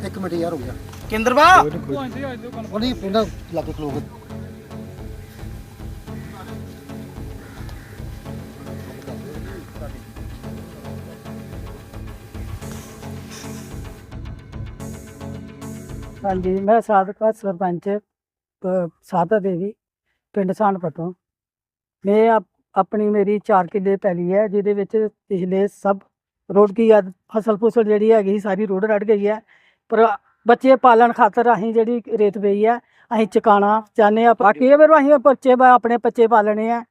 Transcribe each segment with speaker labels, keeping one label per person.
Speaker 1: Minute ਯਾਰ ਹੋ ਗਿਆ।
Speaker 2: ਕੇਂਦਰਵਾ
Speaker 1: ਉਹ ਨਹੀਂ ਪਿੰਡ ਲਾਗੇ ਖਲੋ ਕੇ।
Speaker 3: ਹਾਂਜੀ ਮੈਂ ਸਾਬਕਾ ਸਰਪੰਚ ਸਾਦਾ ਦੇਵੀ ਪਿੰਡ ਸਾਨਪੁਰ ਤੋਂ ਮੈਂ ਆਪ- ਆਪਣੀ ਮੇਰੀ 4 ਕਿੱਲੇ ਪੈਲੀ ਹੈ ਜਿਹਦੇ ਵਿੱਚ ਪਿਛਲੇ ਸਭ ਰੋਡ ਕੀ ਆ ਫਸਲ ਫੁਸਲ ਜਿਹੜੀ ਹੈਗੀ ਸਾਰੀ ਰੋਡ ਰੜ ਗਈ ਹੈ। ਪਰ ਬੱਚੇ ਪਾਲਣ ਖਾਤਰ ਅਸੀਂ ਜਿਹੜੀ ਰੇਤ ਪਈ ਹੈ ਅਸੀਂ ਚਕਾਣਾ ਚਾਹੁੰਦੇ ਆ ਬਾਕੀ ਇਹ ਫਿਰ ਅਸੀਂ ਬੱਚੇ ਆਪਣੇ ਬੱਚੇ ਪਾਲਣੇ ਆ।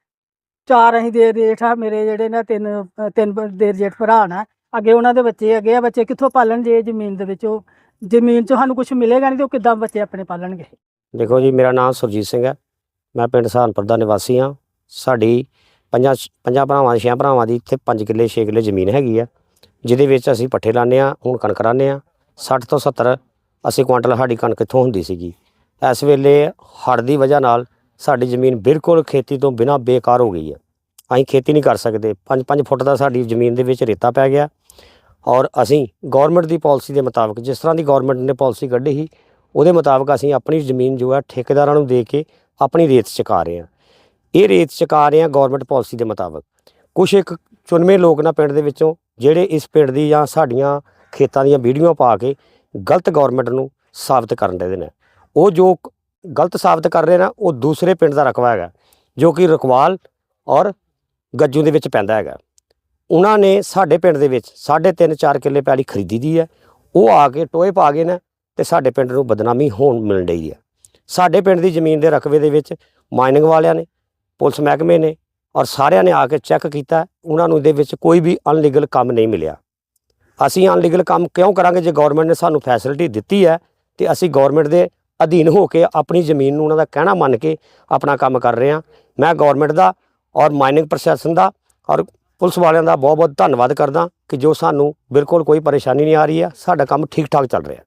Speaker 3: ਚਾਰ ਅਸੀਂ ਦੇ ਜੇਠ ਆ, ਮੇਰੇ ਜਿਹੜੇ ਨੇ ਤਿੰਨ ਤਿੰਨ ਦੇਰ ਜੇਠ ਭਰਾ ਨੇ। ਅੱਗੇ ਉਹਨਾਂ ਦੇ ਬੱਚੇ ਅੱਗੇ ਆ, ਬੱਚੇ ਕਿੱਥੋਂ ਪਾਲਣ ਜੇ ਜ਼ਮੀਨ ਦੇ ਵਿੱਚ ਉਹ, ਜ਼ਮੀਨ ਚ ਸਾਨੂੰ ਕੁਝ ਮਿਲੇਗਾ ਨਹੀਂ ਤੇ ਉਹ ਕਿੱਦਾਂ ਬੱਚੇ ਆਪਣੇ ਪਾਲਣਗੇ?
Speaker 4: ਦੇਖੋ ਜੀ, ਮੇਰਾ ਨਾਮ ਸੁਰਜੀਤ ਸਿੰਘ ਹੈ। ਮੈਂ ਪਿੰਡ ਸਹਾਨਪੁਰ ਦਾ ਨਿਵਾਸੀ ਹਾਂ। ਸਾਡੀ ਪੰਜਾਂ ਪੰਜਾਂ ਭਰਾਵਾਂ ਛੇ ਭਰਾਵਾਂ ਦੀ ਇੱਥੇ 5 ਕਿੱਲੇ 6 ਕਿੱਲੇ ਜ਼ਮੀਨ ਹੈਗੀ ਆ, ਜਿਹਦੇ ਵਿੱਚ ਅਸੀਂ ਪੱਠੇ ਲਾਉਂਦੇ ਆ ਹੁਣ ਕਣਕ ਰਾਂਦੇ ਆ 60 ਤੋਂ 70 ਅਸੀਂ ਕੁਆਂਟਲ ਸਾਡੀ ਕਣਕ ਇੱਥੋਂ ਹੁੰਦੀ ਸੀਗੀ। ਇਸ ਵੇਲੇ ਹੜ੍ਹ ਦੀ ਵਜ੍ਹਾ ਨਾਲ ਸਾਡੀ ਜ਼ਮੀਨ ਬਿਲਕੁਲ ਖੇਤੀ ਤੋਂ ਬਿਨਾਂ ਬੇਕਾਰ ਹੋ ਗਈ ਹੈ। ਅਸੀਂ ਖੇਤੀ ਨਹੀਂ ਕਰ ਸਕਦੇ। 5-5 ਫੁੱਟ ਦਾ ਸਾਡੀ ਜ਼ਮੀਨ ਦੇ ਵਿੱਚ ਰੇਤਾ ਪੈ ਗਿਆ। ਔਰ ਅਸੀਂ ਗਵਰਨਮੈਂਟ ਦੀ ਪਾਲਿਸੀ ਦੇ ਮੁਤਾਬਕ, ਜਿਸ ਤਰ੍ਹਾਂ ਦੀ ਗਵਰਨਮੈਂਟ ਨੇ ਪਾਲਿਸੀ ਕੱਢੀ ਸੀ, ਉਹਦੇ ਮੁਤਾਬਕ ਅਸੀਂ ਆਪਣੀ ਜ਼ਮੀਨ ਜੋ ਹੈ ਠੇਕੇਦਾਰਾਂ ਨੂੰ ਦੇ ਕੇ ਆਪਣੀ ਰੇਤ ਚੁਕਾ ਰਹੇ ਹਾਂ। ਇਹ ਰੇਤ ਚੁਕਾ ਰਹੇ ਹਾਂ ਗਵਰਨਮੈਂਟ ਪਾਲਿਸੀ ਦੇ ਮੁਤਾਬਕ। ਕੁਝ ਇੱਕ ਚੁਣਵੇਂ ਲੋਕ ਨਾ ਪਿੰਡ ਦੇ ਵਿੱਚੋਂ, ਜਿਹੜੇ ਇਸ ਪਿੰਡ ਦੀ ਜਾਂ ਸਾਡੀਆਂ ਖੇਤਾਂ ਦੀਆਂ ਵੀਡੀਓ ਪਾ ਕੇ ਗਲਤ ਗਵਰਨਮੈਂਟ ਨੂੰ ਸਾਬਤ ਕਰਨ ਦੇ ਨੇ। ਉਹ ਜੋ ਗਲਤ ਸਾਬਤ ਕਰ ਰਹੇ ਨਾ, ਉਹ ਦੂਸਰੇ ਪਿੰਡ ਦਾ ਰਕਬਾ ਹੈਗਾ, ਜੋ ਕਿ ਰਕਵਾਲ ਔਰ ਗੱਜੂ ਦੇ ਵਿੱਚ ਪੈਂਦਾ ਹੈਗਾ। ਉਹਨਾਂ ਨੇ ਸਾਡੇ ਪਿੰਡ ਦੇ ਵਿੱਚ ਸਾਢੇ ਤਿੰਨ 4 ਕਿੱਲੇ ਪੈਲੀ ਖਰੀਦੀ ਦੀ ਹੈ। ਉਹ ਆ ਕੇ ਟੋਏ ਪਾ ਗਏ ਨੇ ਤੇ ਸਾਡੇ ਪਿੰਡ ਨੂੰ ਬਦਨਾਮੀ ਹੋਣ ਮਿਲਣ ਡਈ ਹੈ। ਸਾਡੇ ਪਿੰਡ ਦੀ ਜ਼ਮੀਨ ਦੇ ਰਕਬੇ ਦੇ ਵਿੱਚ ਮਾਈਨਿੰਗ ਵਾਲਿਆਂ ਨੇ, ਪੁਲਿਸ ਮਹਿਕਮੇ ਨੇ ਔਰ ਸਾਰਿਆਂ ਨੇ ਆ ਕੇ ਚੈੱਕ ਕੀਤਾ। ਉਹਨਾਂ ਨੂੰ ਇਹਦੇ ਵਿੱਚ ਕੋਈ ਵੀ ਅਨਲੀਗਲ ਕੰਮ ਨਹੀਂ ਮਿਲਿਆ। ਅਸੀਂ ਅਨਲੀਗਲ ਕੰਮ ਕਿਉਂ ਕਰਾਂਗੇ? ਜੇ ਗਵਰਨਮੈਂਟ ਨੇ ਸਾਨੂੰ ਫੈਸਿਲਿਟੀ ਦਿੱਤੀ ਹੈ, ਤੇ ਅਸੀਂ ਗਵਰਨਮੈਂਟ ਦੇ ਅਧੀਨ ਹੋ ਕੇ ਆਪਣੀ ਜ਼ਮੀਨ ਨੂੰ ਉਹਨਾਂ ਦਾ ਕਹਿਣਾ ਮੰਨ ਕੇ ਆਪਣਾ ਕੰਮ ਕਰ ਰਹੇ ਹਾਂ। ਮੈਂ ਗਵਰਨਮੈਂਟ ਦਾ ਔਰ ਮਾਈਨਿੰਗ ਪ੍ਰਸ਼ਾਸਨ ਦਾ ਔਰ ਪੁਲਿਸ ਵਾਲਿਆਂ ਦਾ ਬਹੁਤ ਬਹੁਤ ਧੰਨਵਾਦ ਕਰਦਾ ਕਿ ਜੋ ਸਾਨੂੰ ਬਿਲਕੁਲ ਕੋਈ ਪਰੇਸ਼ਾਨੀ ਨਹੀਂ ਆ ਰਹੀ ਹੈ, ਸਾਡਾ ਕੰਮ ਠੀਕ ਠਾਕ ਚੱਲ ਰਿਹਾ